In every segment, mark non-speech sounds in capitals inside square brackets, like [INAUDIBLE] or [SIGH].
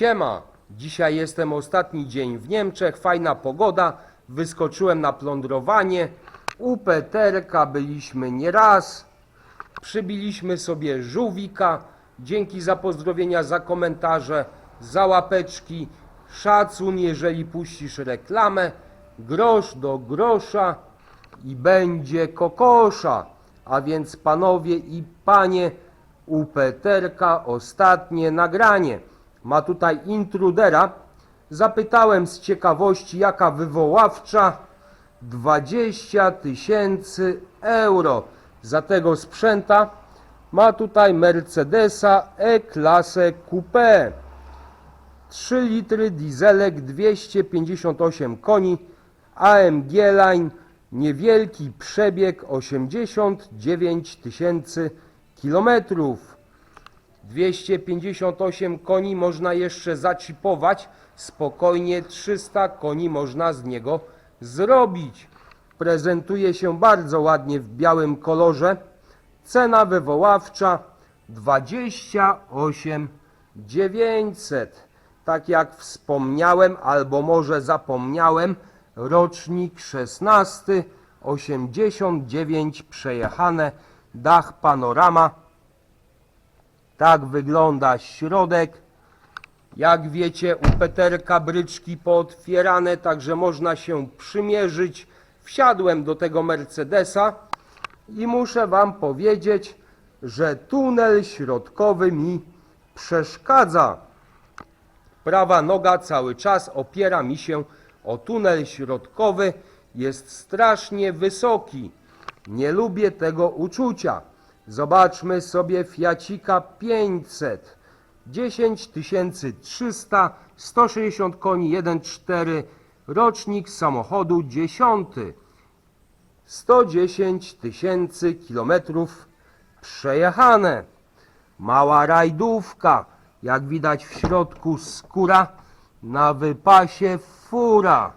Siema, dzisiaj jestem ostatni dzień w Niemczech, fajna pogoda, wyskoczyłem na plądrowanie, u Peterka byliśmy nieraz, przybiliśmy sobie żółwika, dzięki za pozdrowienia, za komentarze, za łapeczki, szacun jeżeli puścisz reklamę, grosz do grosza i będzie kokosza, a więc panowie i panie, u Peterka ostatnie nagranie. Ma tutaj intrudera. Zapytałem z ciekawości, jaka wywoławcza. 20 tysięcy euro za tego sprzęta. Ma tutaj Mercedesa E-klasę Coupé. 3 litry dieselek 258 koni AMG Line niewielki przebieg 89 tysięcy kilometrów 258 koni można jeszcze zaczipować spokojnie 300 koni można z niego zrobić. Prezentuje się bardzo ładnie w białym kolorze. Cena wywoławcza 28 900 tak jak wspomniałem albo może zapomniałem rocznik 16 89 przejechane dach panorama tak wygląda środek jak wiecie u Peterka bryczki pootwierane także można się przymierzyć wsiadłem do tego Mercedesa i muszę wam powiedzieć że tunel środkowy mi przeszkadza Prawa noga cały czas opiera mi się o tunel środkowy. Jest strasznie wysoki. Nie lubię tego uczucia. Zobaczmy sobie Fiacika 500. 10300, 160 koni, 1.4, rocznik samochodu 10. 110 tysięcy kilometrów przejechane. Mała rajdówka, jak widać w środku skóra, na wypasie fura.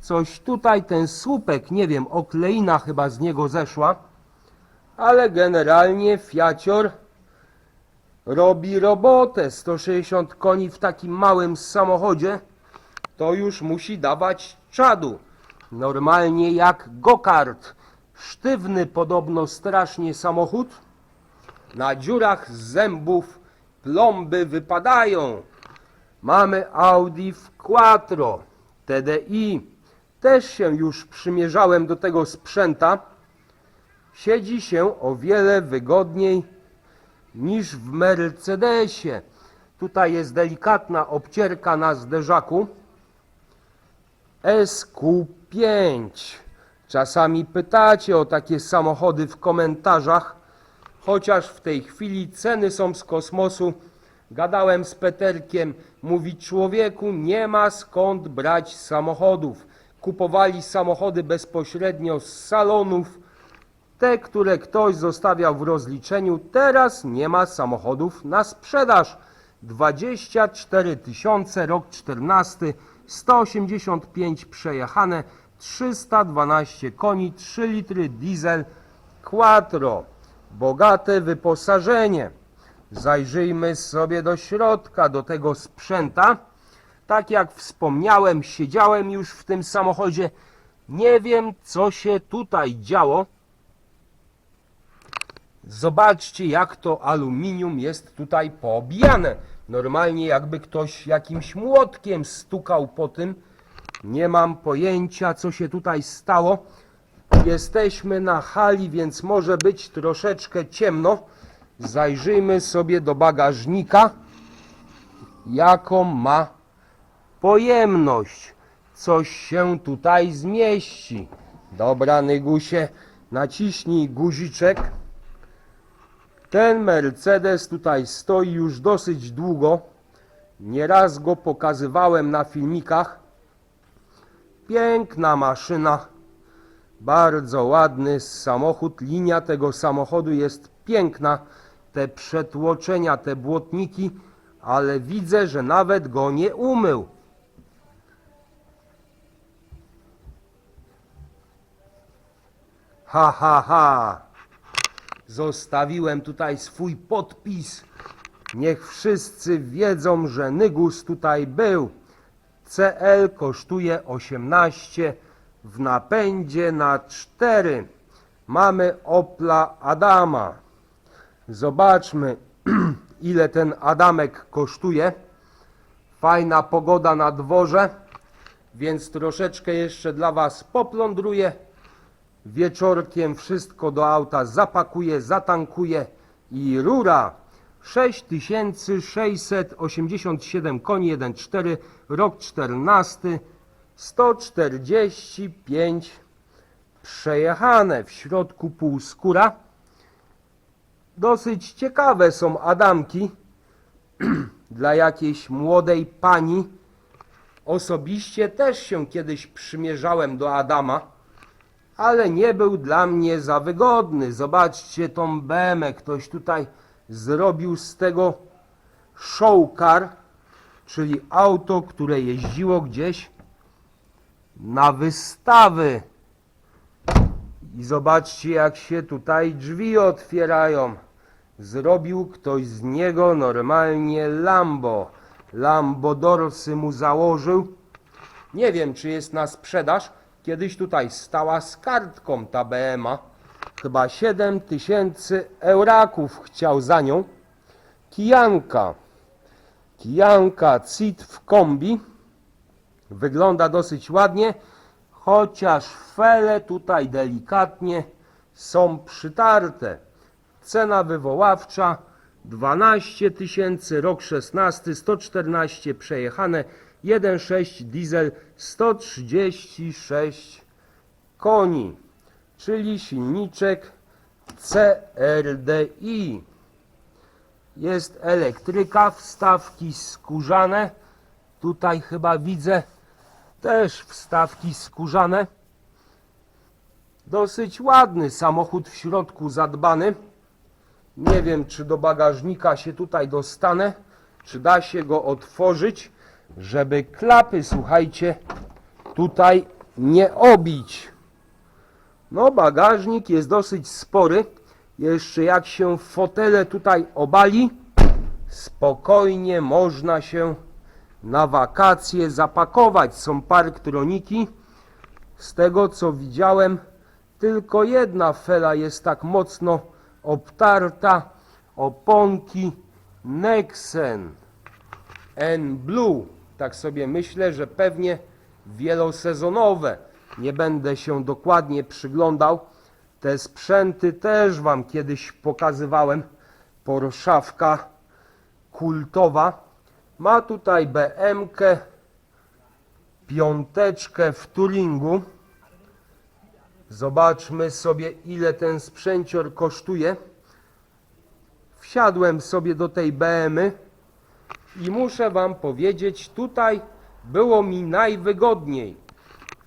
Coś tutaj ten słupek, nie wiem, okleina chyba z niego zeszła, ale generalnie Fiacior robi robotę. 160 koni w takim małym samochodzie to już musi dawać czadu. Normalnie jak gokart. Sztywny podobno strasznie samochód. Na dziurach zębów plomby wypadają. Mamy Audi w Quattro TDI. Też się już przymierzałem do tego sprzęta. Siedzi się o wiele wygodniej niż w Mercedesie. Tutaj jest delikatna obcierka na zderzaku. SQ5. Czasami pytacie o takie samochody w komentarzach, chociaż w tej chwili ceny są z kosmosu. Gadałem z Peterkiem, mówi człowieku, nie ma skąd brać samochodów. Kupowali samochody bezpośrednio z salonów. Te, które ktoś zostawiał w rozliczeniu, teraz nie ma samochodów na sprzedaż. 24 tysiące, rok 14, 185 przejechane, 312 koni, 3 litry diesel, quattro. Bogate wyposażenie. Zajrzyjmy sobie do środka, do tego sprzęta. Tak jak wspomniałem, siedziałem już w tym samochodzie. Nie wiem, co się tutaj działo. Zobaczcie, jak to aluminium jest tutaj poobijane. Normalnie jakby ktoś jakimś młotkiem stukał po tym. Nie mam pojęcia, co się tutaj stało. Jesteśmy na hali, więc może być troszeczkę ciemno. Zajrzyjmy sobie do bagażnika, jaką ma pojemność. Coś się tutaj zmieści. Dobra, Nygusie, naciśnij guziczek. Ten Mercedes tutaj stoi już dosyć długo. Nieraz go pokazywałem na filmikach. Piękna maszyna. Bardzo ładny samochód. Linia tego samochodu jest piękna. Te przetłoczenia, te błotniki, ale widzę, że nawet go nie umył. Ha, ha, ha. Zostawiłem tutaj swój podpis Niech wszyscy wiedzą, że Nygus tutaj był. CL kosztuje 18 w napędzie na 4. Mamy Opla Adama. Zobaczmy, [CLEARS THROAT] ile ten Adamek kosztuje. Fajna pogoda na dworze, więc troszeczkę jeszcze dla Was poplądruję. Wieczorkiem wszystko do auta zapakuję, zatankuję i rura. 6687 koni 1.4, rok 14, 145 przejechane, w środku półskóra. Dosyć ciekawe są Adamki [CLEARS THROAT] dla jakiejś młodej pani. Osobiście też się kiedyś przymierzałem do Adama, ale nie był dla mnie za wygodny. Zobaczcie tą BMę, ktoś tutaj zrobił z tego showcar, czyli auto, które jeździło gdzieś na wystawy. I zobaczcie, jak się tutaj drzwi otwierają. Zrobił ktoś z niego normalnie Lambo. Lambo Dorsy mu założył. Nie wiem, czy jest na sprzedaż. Kiedyś tutaj stała z kartką ta BMA. Chyba 7 tysięcy euraków chciał za nią. Kijanka. Kijanka CIT w kombi. Wygląda dosyć ładnie, chociaż fele tutaj delikatnie są przytarte. Cena wywoławcza 12 tysięcy, rok 16, 114 przejechane, 1.6 diesel, 136 koni, czyli silniczek CRDI. Jest elektryka, wstawki skórzane. Tutaj chyba widzę też wstawki skórzane. Dosyć ładny samochód w środku zadbany. Nie wiem, czy do bagażnika się tutaj dostanę, czy da się go otworzyć, żeby klapy, słuchajcie, tutaj nie obić. No, bagażnik jest dosyć spory. Jeszcze jak się fotele tutaj obali, spokojnie można się na wakacje zapakować. Są parktroniki. Z tego co widziałem, tylko jedna fela jest tak mocno obtarta. Oponki Nexen N Blue. Tak sobie myślę, że pewnie wielosezonowe. Nie będę się dokładnie przyglądał. Te sprzęty też Wam kiedyś pokazywałem. Porszawka kultowa. Ma tutaj BMK, piąteczkę w Turingu. Zobaczmy sobie, ile ten sprzęcior kosztuje. Wsiadłem sobie do tej BMy i muszę Wam powiedzieć, tutaj było mi najwygodniej.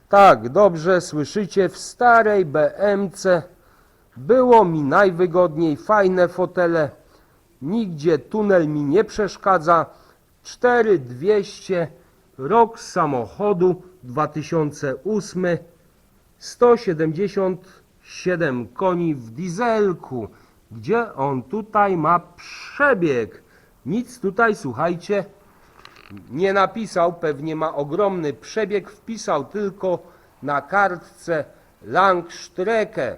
Tak, dobrze słyszycie, w starej BMC było mi najwygodniej, fajne fotele, nigdzie tunel mi nie przeszkadza. 4200, rok samochodu 2008, 177 koni w dieselku. Gdzie on tutaj ma przebieg? Nic tutaj, słuchajcie, nie napisał, pewnie ma ogromny przebieg, wpisał tylko na kartce Langstrecke,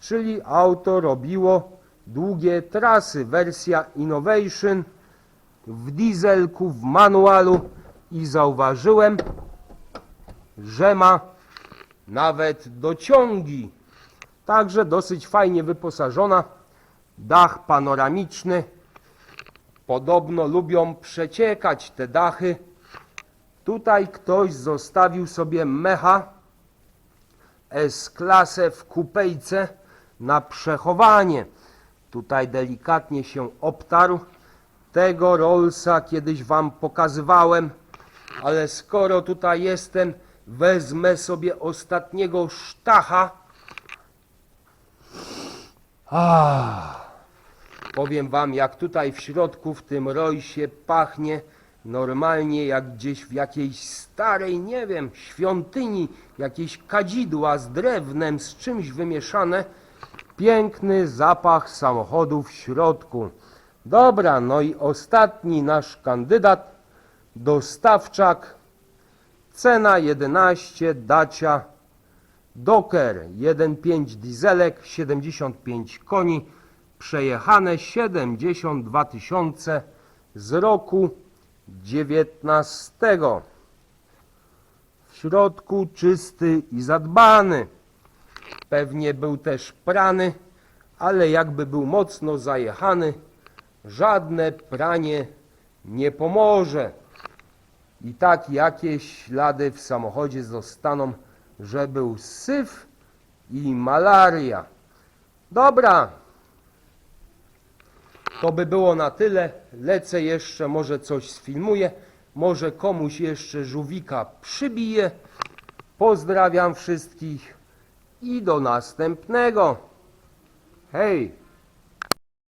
czyli auto robiło długie trasy, wersja Innovation w dieselku, w manualu i zauważyłem, że ma nawet dociągi. Także dosyć fajnie wyposażona. Dach panoramiczny. Podobno lubią przeciekać te dachy. Tutaj ktoś zostawił sobie mecha S-klasę w kupejce na przechowanie. Tutaj delikatnie się obtarł. Tego Rollsa kiedyś Wam pokazywałem, ale skoro tutaj jestem, wezmę sobie ostatniego sztacha. Ah. Powiem wam, jak tutaj w środku w tym rojsie pachnie normalnie jak gdzieś w jakiejś starej, nie wiem, świątyni, jakieś kadzidła z drewnem, z czymś wymieszane. Piękny zapach samochodu w środku. Dobra, no i ostatni nasz kandydat, dostawczak, cena 11, dacia, Docker 1.5 dieselek, 75 koni, przejechane 72 tysiące z roku 19. W środku czysty i zadbany. Pewnie był też prany, ale jakby był mocno zajechany, żadne pranie nie pomoże. I tak jakieś ślady w samochodzie zostaną, że był syf i malaria. Dobra, to by było na tyle. Lecę jeszcze, może coś sfilmuję, może komuś jeszcze żółwika przybiję. Pozdrawiam wszystkich i do następnego. Hej!